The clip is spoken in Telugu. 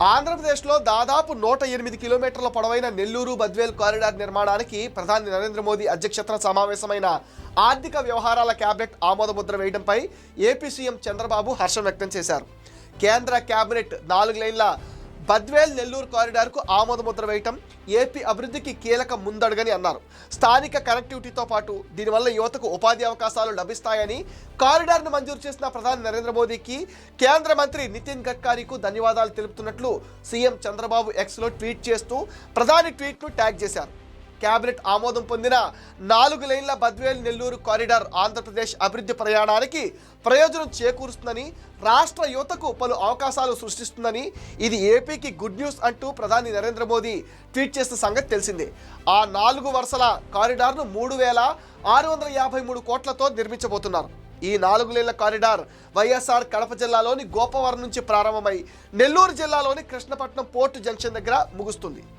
ఆంధ్రప్రదేశ్లో దాదాపు నూట ఎనిమిది కిలోమీటర్ల పొడవైన నెల్లూరు బద్వేల్ కారిడార్ నిర్మాణానికి ప్రధాని నరేంద్ర మోదీ అధ్యక్షతన సమావేశమైన ఆర్థిక వ్యవహారాల కేబినెట్ ఆమోదముద్ర వేయడంపై ఏపీ సీఎం చంద్రబాబు హర్షం వ్యక్తం చేశారు. కేంద్ర కేబినెట్ నాలుగు లైన్ల బద్వేల్ నెల్లూరు కారిడార్కు ఆమోదముద్ర వేయటం ఏపీ అభివృద్ధికి కీలక ముందడుగని అన్నారు. స్థానిక కనెక్టివిటీతో పాటు దీనివల్ల యువతకు ఉపాధి అవకాశాలు లభిస్తాయని కారిడార్ను మంజూరు చేసిన ప్రధాని నరేంద్ర మోదీకి కేంద్ర మంత్రి నితిన్ గడ్కరీకు ధన్యవాదాలు తెలుపుతున్నట్లు సీఎం చంద్రబాబు ఎక్స్లో ట్వీట్ చేస్తూ ప్రధాని ట్వీట్ను ట్యాగ్ చేశారు. కేబినెట్ ఆమోదం పొందిన నాలుగు లైన్ల బద్వేల్ నెల్లూరు కారిడార్ ఆంధ్రప్రదేశ్ అభివృద్ధి ప్రయాణానికి ప్రయోజనం చేకూరుస్తుందని రాష్ట్ర యువతకు పలు అవకాశాలు సృష్టిస్తుందని ఇది ఏపీకి గుడ్ న్యూస్ అంటూ ప్రధాని నరేంద్ర మోదీ ట్వీట్ చేసిన సంగతి తెలిసిందే. ఆ నాలుగు వరుసల కారిడార్ను మూడు వేల ఆరు వందల యాభై మూడు కోట్లతో నిర్మించబోతున్నారు. ఈ నాలుగు లైన్ల కారిడార్ వైఎస్ఆర్ కడప జిల్లాలోని గోపవరం నుంచి ప్రారంభమై నెల్లూరు జిల్లాలోని కృష్ణపట్నం పోర్టు జంక్షన్ దగ్గర ముగుస్తుంది.